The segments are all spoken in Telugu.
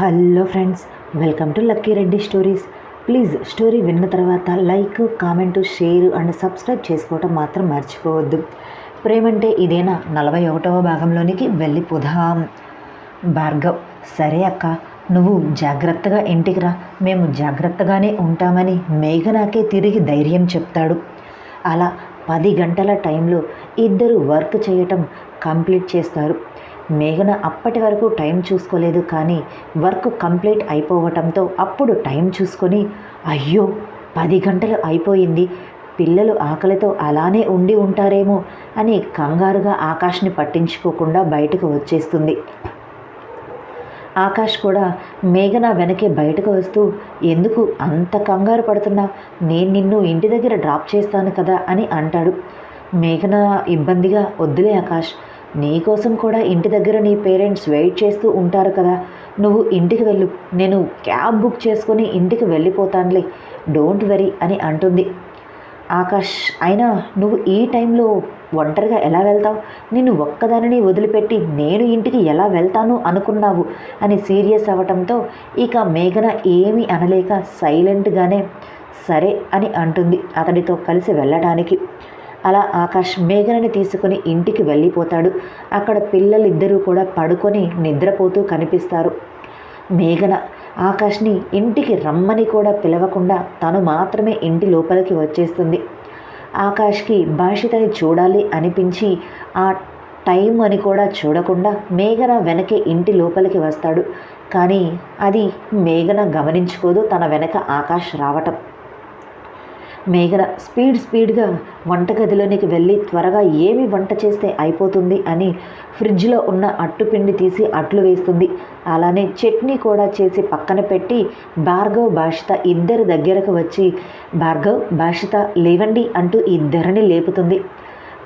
Hello friends welcome to Lucky Reddy stories. Please story విన్న తర్వాత like comment share and subscribe చేసుకోవటం మాత్రం మర్చిపోవద్దు. ప్రేమంటే ఇదేనా? నలభై ఒకటవ భాగంలోనికి వెళ్ళిపోదాం. భార్గవ్ సరే అక్క నువ్వు జాగ్రత్తగా ఇంటికి రా. మేము జాగ్రత్తగానే ఉంటామని మేఘనాకే తిరిగి ధైర్యం చెప్తాడు. అలా పది గంటల టైంలో ఇద్దరు వర్క్ చేయటం కంప్లీట్ చేస్తారు. మేఘన అప్పటి వరకు టైం చూసుకోలేదు కానీ వర్క్ కంప్లీట్ అయిపోవటంతో అప్పుడు టైం చూసుకొని అయ్యో పది గంటలు అయిపోయింది. పిల్లలు ఆకలితో అలానే ఉండి ఉంటారేమో అని కంగారుగా ఆకాష్ని పట్టించుకోకుండా బయటకు వచ్చేస్తుంది. ఆకాష్ కూడా మేఘన వెనకే బయటకు వస్తూ ఎందుకు అంత కంగారు పడుతున్నా? నేను నిన్ను ఇంటి దగ్గర డ్రాప్ చేస్తాను కదా అని అంటాడు. మేఘన ఇబ్బందిగా వద్దులే ఆకాష్ నీకోసం కూడా ఇంటి దగ్గర నీ పేరెంట్స్ వెయిట్ చేస్తూ ఉంటారు కదా. నువ్వు ఇంటికి వెళ్ళు. నేను క్యాబ్ బుక్ చేసుకుని ఇంటికి వెళ్ళిపోతానులే. డోంట్ వెరీ అని అంటుంది. ఆకాష్ అయినా నువ్వు ఈ టైంలో ఒంటరిగా ఎలా వెళ్తావు? నిన్ను ఒక్కదానిని వదిలిపెట్టి నేను ఇంటికి ఎలా వెళ్తాను అనుకున్నావు? అని సీరియస్ అవ్వటంతో ఇక మేఘన ఏమీ అనలేక సైలెంట్గానే సరే అని అంటుంది అతడితో కలిసి వెళ్ళడానికి. అలా ఆకాష్ మేఘనని తీసుకుని ఇంటికి వెళ్ళిపోతాడు. అక్కడ పిల్లలిద్దరూ కూడా పడుకొని నిద్రపోతూ కనిపిస్తారు. మేఘన ఆకాష్ని ఇంటికి రమ్మని కూడా పిలవకుండా తను మాత్రమే ఇంటి లోపలికి వచ్చేస్తుంది. ఆకాష్కి భాషితని చూడాలి అనిపించి ఆ టైం అని కూడా చూడకుండా మేఘన వెనకే ఇంటి లోపలికి వస్తాడు. కానీ అది మేఘన గమనించుకోదు తన వెనక ఆకాష్ రావటం. మేఘన స్పీడ్ స్పీడ్గా వంటగదిలోనికి వెళ్ళి త్వరగా ఏమి వంట చేస్తే అయిపోతుంది అని ఫ్రిడ్జ్లో ఉన్న అట్టుపిండి తీసి అట్లు వేస్తుంది. అలానే చట్నీ కూడా చేసి పక్కన పెట్టి భార్గవ్ భాషిత ఇద్దరి దగ్గరకు వచ్చి భార్గవ్ భాషిత లేవండి అంటూ ఇద్దరిని లేపుతుంది.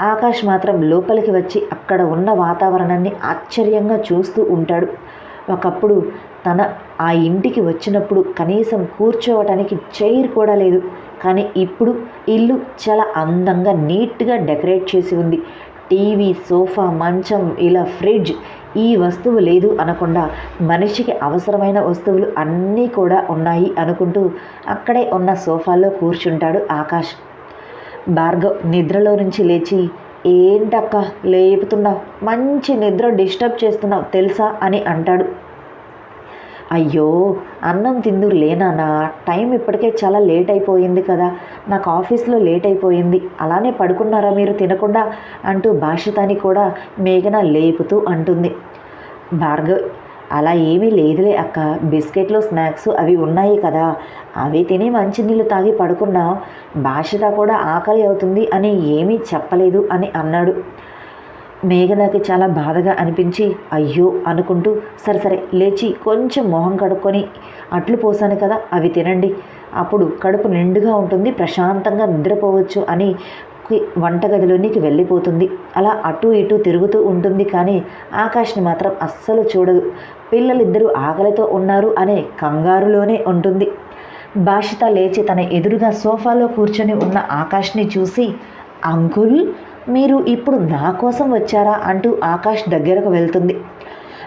ఆకాష్ మాత్రం లోపలికి వచ్చి అక్కడ ఉన్న వాతావరణాన్ని ఆశ్చర్యంగా చూస్తూ ఉంటాడు. ఒకప్పుడు తన ఆ ఇంటికి వచ్చినప్పుడు కనీసం కూర్చోవటానికి చైర్ కూడా లేదు. కానీ ఇప్పుడు ఇల్లు చాలా అందంగా నీట్గా డెకరేట్ చేసి ఉంది. టీవీ సోఫా మంచం ఇలా ఫ్రిడ్జ్ ఈ వస్తువు లేదు అనకుండా మనిషికి అవసరమైన వస్తువులు అన్నీ కూడా ఉన్నాయి అనుకుంటూ అక్కడే ఉన్న సోఫాలో కూర్చుంటాడు ఆకాష్. భార్గవ్ నిద్రలో నుంచి లేచి ఏంటక్క లేపుతున్నావు? మంచి నిద్ర డిస్టర్బ్ చేస్తున్నావు తెలుసా? అని అంటాడు. అయ్యో అన్నం తిందు లేనానా టైం ఇప్పటికే చాలా లేట్ అయిపోయింది కదా. నాకు ఆఫీస్లో లేట్ అయిపోయింది. అలానే పడుకున్నారా మీరు తినకుండా? అంటూ భాషితాని కూడా మేఘన లేపుతూ అంటుంది. భార్గవ్ అలా ఏమీ లేదులే అక్క. బిస్కెట్లు స్నాక్స్ అవి ఉన్నాయి కదా. అవి తిని మంచినీళ్ళు తాగి పడుకున్నా భాషిత కూడా ఆకలి అవుతుంది అని ఏమీ చెప్పలేదు అని అన్నాడు. మేఘనకి చాలా బాధగా అనిపించి అయ్యో అనుకుంటూ సరే సరే లేచి కొంచెం మొహం కడుక్కొని అట్లు పోసాను కదా అవి తినండి. అప్పుడు కడుపు నిండుగా ఉంటుంది ప్రశాంతంగా నిద్రపోవచ్చు అని వంటగదిలోనికి వెళ్ళిపోతుంది. అలా అటు ఇటు తిరుగుతూ ఉంటుంది కానీ ఆకాష్ని మాత్రం అస్సలు చూడదు. పిల్లలిద్దరూ ఆకలితో ఉన్నారు అనే కంగారులోనే ఉంటుంది. భాషిత లేచి తన ఎదురుగా సోఫాలో కూర్చొని ఉన్న ఆకాష్ని చూసి అంకుల్ మీరు ఇప్పుడు నా కోసం వచ్చారా అంటూ ఆకాష్ దగ్గరకు వెళ్తుంది.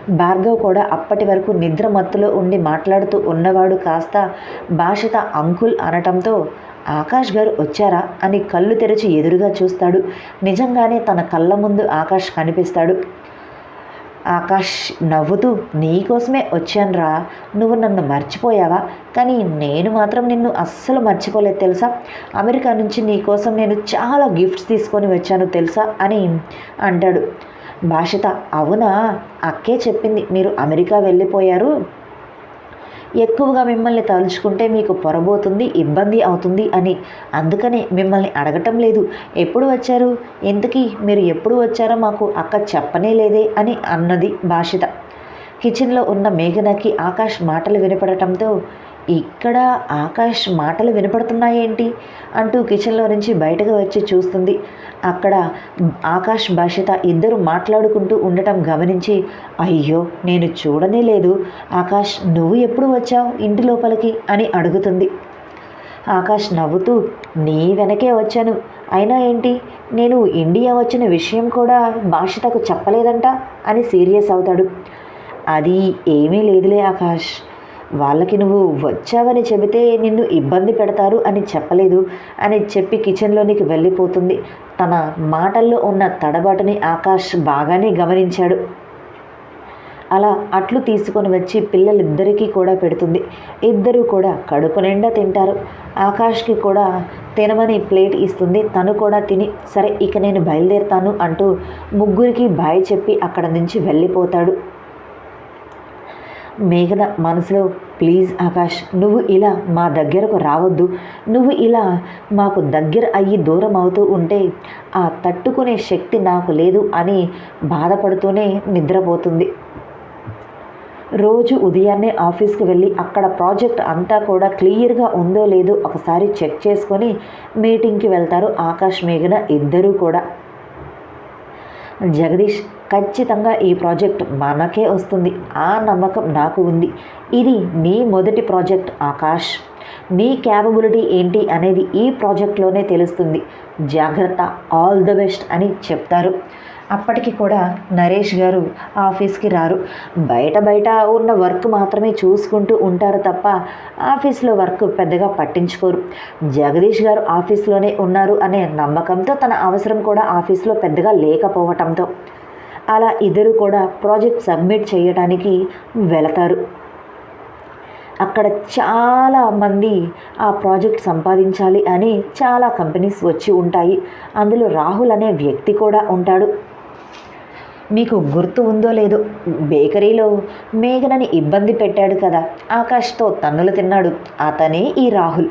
భార్గవ్ కూడా అప్పటి వరకు నిద్ర మత్తులో ఉండి మాట్లాడుతూ ఉన్నవాడు కాస్త భాషత అంకుల్ అనటంతో ఆకాష్ గారు వచ్చారా? అని కళ్ళు తెరిచి ఎదురుగా చూస్తాడు. నిజంగానే తన కళ్ళ ముందు ఆకాష్ కనిపిస్తాడు. ఆకాష్ నవ్వుతూ నీకోసమే వచ్చానురా. నువ్వు నన్ను మర్చిపోయావా? కానీ నేను మాత్రం నిన్ను అస్సలు మర్చిపోలేదు తెలుసా? అమెరికా నుంచి నీకోసం నేను చాలా గిఫ్ట్స్ తీసుకొని వచ్చాను తెలుసా? అని అంటాడు. భాషిత అవునా? అక్కే చెప్పింది మీరు అమెరికా వెళ్ళిపోయారు? ఎక్కువగా మిమ్మల్ని తలుచుకుంటే మీకు పొరబోతుంది ఇబ్బంది అవుతుంది అని. అందుకనే మిమ్మల్ని అడగటం లేదు. ఎప్పుడు వచ్చారు? ఎందుకీ? మీరు ఎప్పుడు వచ్చారో మాకు అక్క చెప్పనే లేదే అని అన్నది భాషిత కిచెన్లో ఉన్న మేఘనకి ఆకాష్ మాటలు వినపడటంతో ఇక్కడ ఆకాష్ మాటలు వినపడుతున్నాయేంటి? అంటూ కిచెన్లో నుంచి బయటకు వచ్చి చూస్తుంది. అక్కడ ఆకాష్ భాషిత ఇద్దరు మాట్లాడుకుంటూ ఉండటం గమనించి అయ్యో నేను చూడనే లేదు. ఆకాష్ నువ్వు ఎప్పుడు వచ్చావు ఇంటి లోపలికి? అని అడుగుతుంది. ఆకాష్ నవ్వుతూ నీ వెనకే వచ్చాను. అయినా ఏంటి? నేను ఇండియా వచ్చిన విషయం కూడా భాషితకు చెప్పలేదంట అని సీరియస్ అవుతాడు. అది ఏమీ లేదులే ఆకాష్. వాళ్ళకి నువ్వు వచ్చావని చెబితే నిన్ను ఇబ్బంది పెడతారు అని చెప్పలేదు అని చెప్పి కిచెన్లోనికి వెళ్ళిపోతుంది. తన మాటల్లో ఉన్న తడబాటుని ఆకాష్ బాగానే గమనించాడు. అలా అట్లు తీసుకొని వచ్చి పిల్లలిద్దరికీ కూడా పెడుతుంది. ఇద్దరూ కూడా కడుపు నిండా తింటారు. ఆకాష్కి కూడా తినమని ప్లేట్ ఇస్తుంది. తను కూడా తిని సరే ఇక నేను బయలుదేరుతాను అంటూ ముగ్గురికి బాయ్ చెప్పి అక్కడ నుంచి వెళ్ళిపోతాడు. మేఘన మనసులో ప్లీజ్ ఆకాష్ నువ్వు ఇలా మా దగ్గరకు రావద్దు. నువ్వు ఇలా మాకు దగ్గర అయ్యి దూరం అవుతూ ఉంటే ఆ తట్టుకునే శక్తి నాకు లేదు అని బాధపడుతూనే నిద్రపోతుంది. రోజు ఉదయాన్నే ఆఫీస్కి వెళ్ళి అక్కడ ప్రాజెక్ట్ అంతా కూడా క్లియర్గా ఉందో లేదో ఒకసారి చెక్ చేసుకొని మీటింగ్కి వెళ్తారు ఆకాష్ మేఘన ఇద్దరూ కూడా. జగదీష్ ఖచ్చితంగా ఈ ప్రాజెక్ట్ మనకే వస్తుంది. ఆ నమ్మకం నాకు ఉంది. ఇది నీ మొదటి ప్రాజెక్ట్ ఆకాష్. నీ క్యాపబిలిటీ ఏంటి అనేది ఈ ప్రాజెక్ట్లోనే తెలుస్తుంది. జాగ్రత్త ఆల్ ద బెస్ట్ అని చెప్తారు. అప్పటికి కూడా నరేష్ గారు ఆఫీస్కి రారు. బయట బయట ఉన్న వర్క్ మాత్రమే చూసుకుంటూ ఉంటారు తప్ప ఆఫీస్లో వర్క్ పెద్దగా పట్టించుకోరు. జగదీష్ గారు ఆఫీస్లోనే ఉన్నారు అనే నమ్మకంతో తన అవసరం కూడా ఆఫీస్లో పెద్దగా లేకపోవటంతో అలా ఇద్దరు కూడా ప్రాజెక్ట్ సబ్మిట్ చేయడానికి వెళతారు. అక్కడ చాలా మంది ఆ ప్రాజెక్ట్ సంపాదించాలి అని చాలా కంపెనీస్ వచ్చి ఉంటాయి. అందులో రాహుల్ అనే వ్యక్తి కూడా ఉంటాడు. మీకు గుర్తు ఉందో లేదో బేకరీలో మేఘనని ఇబ్బంది పెట్టాడు కదా ఆకాష్తో తన్నులు తిన్నాడు అతనే ఈ రాహుల్.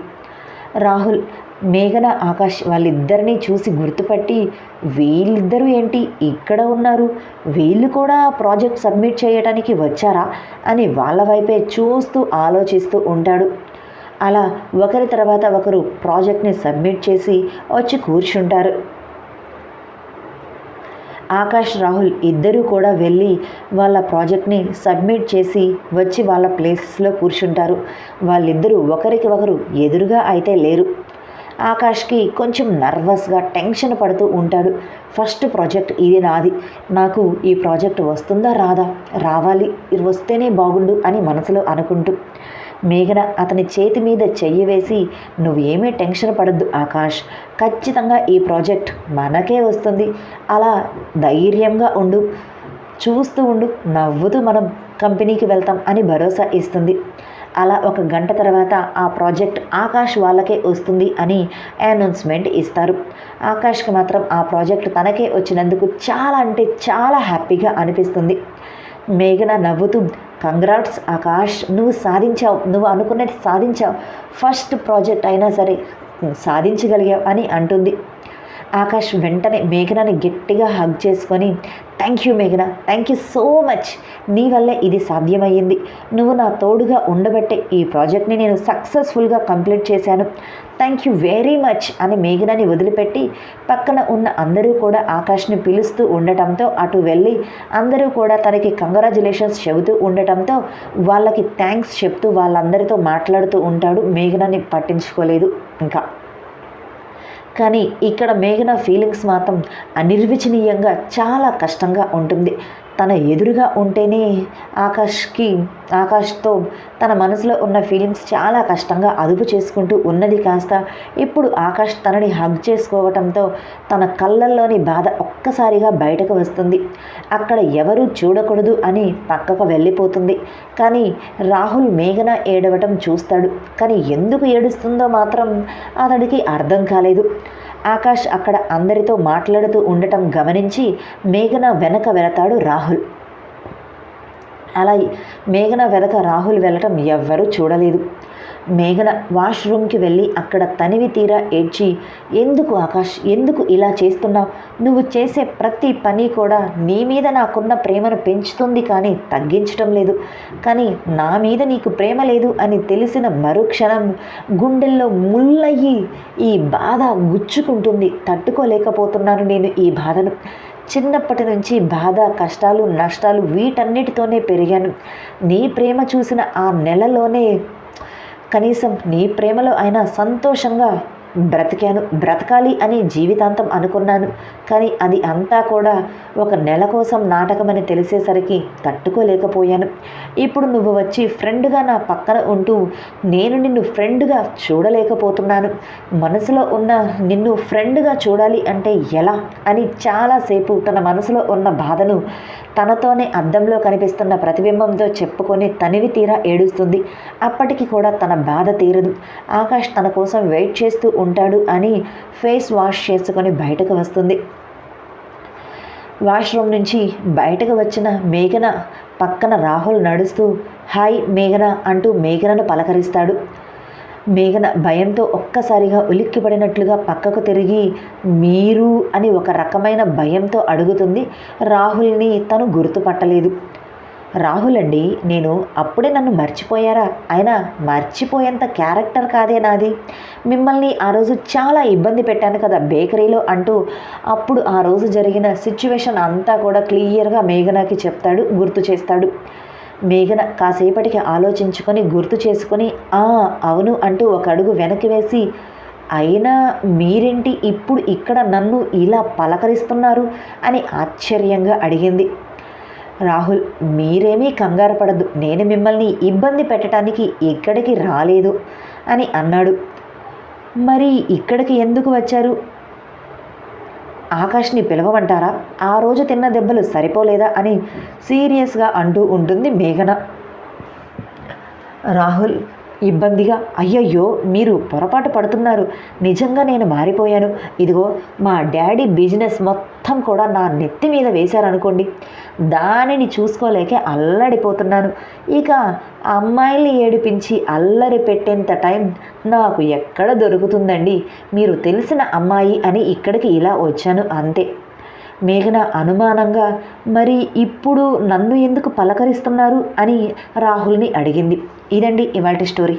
రాహుల్ మేఘన ఆకాష్ వాళ్ళిద్దరినీ చూసి గుర్తుపట్టి వీళ్ళిద్దరూ ఏంటి ఇక్కడ ఉన్నారు? వీళ్ళు కూడా ప్రాజెక్ట్ సబ్మిట్ చేయడానికి వచ్చారా? అని వాళ్ళ వైపే చూస్తూ ఆలోచిస్తూ ఉంటాడు. అలా ఒకరి తర్వాత ఒకరు ప్రాజెక్ట్ని సబ్మిట్ చేసి వచ్చి కూర్చుంటారు. ఆకాష్ రాహుల్ ఇద్దరూ కూడా వెళ్ళి వాళ్ళ ప్రాజెక్ట్ని సబ్మిట్ చేసి వచ్చి వాళ్ళ ప్లేసెస్లో కూర్చుంటారు. వాళ్ళిద్దరూ ఒకరికి ఒకరు ఎదురుగా అయితే లేరు. ఆకాష్కి కొంచెం నర్వస్గా టెన్షన్ పడుతూ ఉంటాడు. ఫస్ట్ ప్రాజెక్ట్ ఇది నాది. నాకు ఈ ప్రాజెక్ట్ వస్తుందా రాదా? రావాలి. ఇది వస్తేనే బాగుండు అని మనసులో అనుకుంటూ మేఘన అతని చేతి మీద చెయ్యి వేసి నువ్వేమీ టెన్షన్ పడద్దు ఆకాష్. ఖచ్చితంగా ఈ ప్రాజెక్ట్ మనకే వస్తుంది. అలా ధైర్యంగా ఉండు. చూస్తూ ఉండు. నవ్వుతూ మనం కంపెనీకి వెళ్తాం అని భరోసా ఇస్తుంది. అలా ఒక గంట తర్వాత ఆ ప్రాజెక్ట్ ఆకాష్ వాళ్ళకే వస్తుంది అని అనౌన్స్మెంట్ ఇస్తారు. ఆకాష్కి మాత్రం ఆ ప్రాజెక్ట్ తనకే వచ్చినందుకు చాలా అంటే చాలా హ్యాపీగా అనిపిస్తుంది. మేఘన నవ్వుతూ కంగ్రాట్స్ ఆకాష్ నువ్వు సాధించావు నువ్వు అనుకున్నది సాధించావు. ఫస్ట్ ప్రాజెక్ట్ అయినా సరే సాధించగలిగావు అని అంటుంది. ఆకాష్ వెంటనే మేఘనని గట్టిగా హగ్ చేసుకొని థ్యాంక్ యూ మేఘన. థ్యాంక్ యూ సో మచ్ నీ వల్లే ఇది సాధ్యమయ్యింది. నువ్వు నా తోడుగా ఉండబట్టే ఈ ప్రాజెక్ట్ని నేను సక్సెస్ఫుల్గా కంప్లీట్ చేశాను. థ్యాంక్ యూ వెరీ మచ్ అని మేఘనని వదిలిపెట్టి పక్కన ఉన్న అందరూ కూడా ఆకాష్ని పిలుస్తూ ఉండటంతో అటు వెళ్ళి అందరూ కూడా తనకి కంగ్రాచులేషన్స్ చెబుతూ ఉండటంతో వాళ్ళకి థ్యాంక్స్ చెప్తూ వాళ్ళందరితో మాట్లాడుతూ ఉంటాడు మేఘనని పట్టించుకోలేదు ఇంకా. కానీ ఇక్కడ మేఘన ఫీలింగ్స్ మాత్రం అనిర్వచనీయంగా చాలా కష్టంగా ఉంటుంది. తన ఎదురుగా ఉంటేనే ఆకాష్కి ఆకాష్తో తన మనసులో ఉన్న ఫీలింగ్స్ చాలా కష్టంగా అదుపు చేసుకుంటూ ఉన్నది కాస్త. ఇప్పుడు ఆకాష్ తనని హగ్ చేసుకోవటంతో తన కళ్ళల్లోని బాధ ఒక్కసారిగా బయటకు వస్తుంది. అక్కడ ఎవరూ చూడకూడదు అని పక్కకు వెళ్ళిపోతుంది. కానీ రాహుల్ మేఘన ఏడవటం చూస్తాడు. కానీ ఎందుకు ఏడుస్తుందో మాత్రం అతడికి అర్థం కాలేదు. ఆకాష్ అక్కడ అందరితో మాట్లాడుతూ ఉండటం గమనించి మేఘన వెనక వెళతాడు రాహుల్. అలా మేఘన వెనక రాహుల్ వెళ్ళటం ఎవ్వరూ చూడలేదు. మేఘన వాష్రూమ్కి వెళ్ళి అక్కడ తనివి తీరా ఏడ్చి ఎందుకు ఆకాష్? ఎందుకు ఇలా చేస్తున్నావు? నువ్వు చేసే ప్రతి పని కూడా నీ మీద నాకున్న ప్రేమను పెంచుతుంది కానీ తగ్గించటం లేదు. కానీ నా మీద నీకు ప్రేమ లేదు అని తెలిసిన మరుక్షణం గుండెల్లో ముళ్ళయ్యి ఈ బాధ గుచ్చుకుంటుంది. తట్టుకోలేకపోతున్నాను నేను ఈ బాధను. చిన్నప్పటి నుంచి బాధ కష్టాలు నష్టాలు వీటన్నిటితోనే పెరిగాను. నీ ప్రేమ చూసిన ఆ నెలలోనే కనీసం నీ ప్రేమలో అయినా సంతోషంగా బ్రతికాను బ్రతకాలి అని జీవితాంతం అనుకున్నాను. కానీ అది అంతా కూడా ఒక నెల కోసం నాటకమని తెలిసేసరికి తట్టుకోలేకపోయాను. ఇప్పుడు నువ్వు వచ్చి ఫ్రెండ్గా నా పక్కన ఉంటూ నేను నిన్ను ఫ్రెండ్గా చూడలేకపోతున్నాను. మనసులో ఉన్న నిన్ను ఫ్రెండ్గా చూడాలి అంటే ఎలా అని చాలాసేపు తన మనసులో ఉన్న బాధను తనతోనే అద్దంలో కనిపిస్తున్న ప్రతిబింబంతో చెప్పుకొని తనివి తీరా ఏడుస్తుంది. అప్పటికి కూడా తన బాధ తీరదు. ఆకాష్ తన కోసం వెయిట్ చేస్తూ ఉంటాడు అని ఫేస్ వాష్ చేసుకొని బయటకు వస్తుంది. వాష్రూమ్ నుంచి బయటకు వచ్చిన మేఘన పక్కన రాహుల్ నడుస్తూ హాయ్ మేఘన అంటూ మేఘనను పలకరిస్తాడు. మేఘన భయంతో ఒక్కసారిగా ఉలిక్కిపడినట్లుగా పక్కకు తిరిగి మీరు అని ఒక రకమైన భయంతో అడుగుతుంది. రాహుల్ని తను గుర్తుపట్టలేదు. రాహుల్ అండి నేను అప్పుడే నన్ను మర్చిపోయారా? అయినా మర్చిపోయేంత క్యారెక్టర్ కాదే నాది. మిమ్మల్ని ఆ రోజు చాలా ఇబ్బంది పెట్టాను కదా బేకరీలో అంటూ అప్పుడు ఆ రోజు జరిగిన సిచ్యువేషన్ అంతా కూడా క్లియర్గా మేఘనాకి చెప్తాడు గుర్తు చేస్తాడు. మేఘన కాసేపటికి ఆలోచించుకొని గుర్తు చేసుకొని ఆ అవును అంటూ ఒక అడుగు వెనక్కి వేసి అయినా మీరేంటి ఇప్పుడు ఇక్కడ నన్ను ఇలా పలకరిస్తున్నారు? అని ఆశ్చర్యంగా అడిగింది. రాహుల్ మీరేమీ కంగారు పడద్దు. నేను మిమ్మల్ని ఇబ్బంది పెట్టడానికి ఇక్కడికి రాలేదు అని అన్నాడు. మరి ఇక్కడికి ఎందుకు వచ్చారు? ఆకాష్ని పిలవమంటారా? ఆ రోజు తిన్న దెబ్బలు సరిపోలేదా అని సీరియస్గా అంటూ ఉంటుంది మేఘన. రాహుల్ ఇబ్బందిగా అయ్యయ్యో మీరు పొరపాటు పడుతున్నారు. నిజంగా నేను మారిపోయాను. ఇదిగో మా డాడీ బిజినెస్ మొత్తం కూడా నా నెత్తి మీద వేశారనుకోండి. దానిని చూసుకోలేక అల్లడిపోతున్నాను. ఇక అమ్మాయిల్ని ఏడిపించి అల్లరి పెట్టేంత టైం నాకు ఎక్కడ దొరుకుతుందండి? మీరు తెలిసిన అమ్మాయి అని ఇక్కడికి ఇలా వచ్చాను అంతే. మేఘన అనుమానంగా మరి ఇప్పుడు నన్ను ఎందుకు పలకరిస్తున్నారు? అని రాహుల్ని అడిగింది. ఇదండి ఇవాటి స్టోరీ.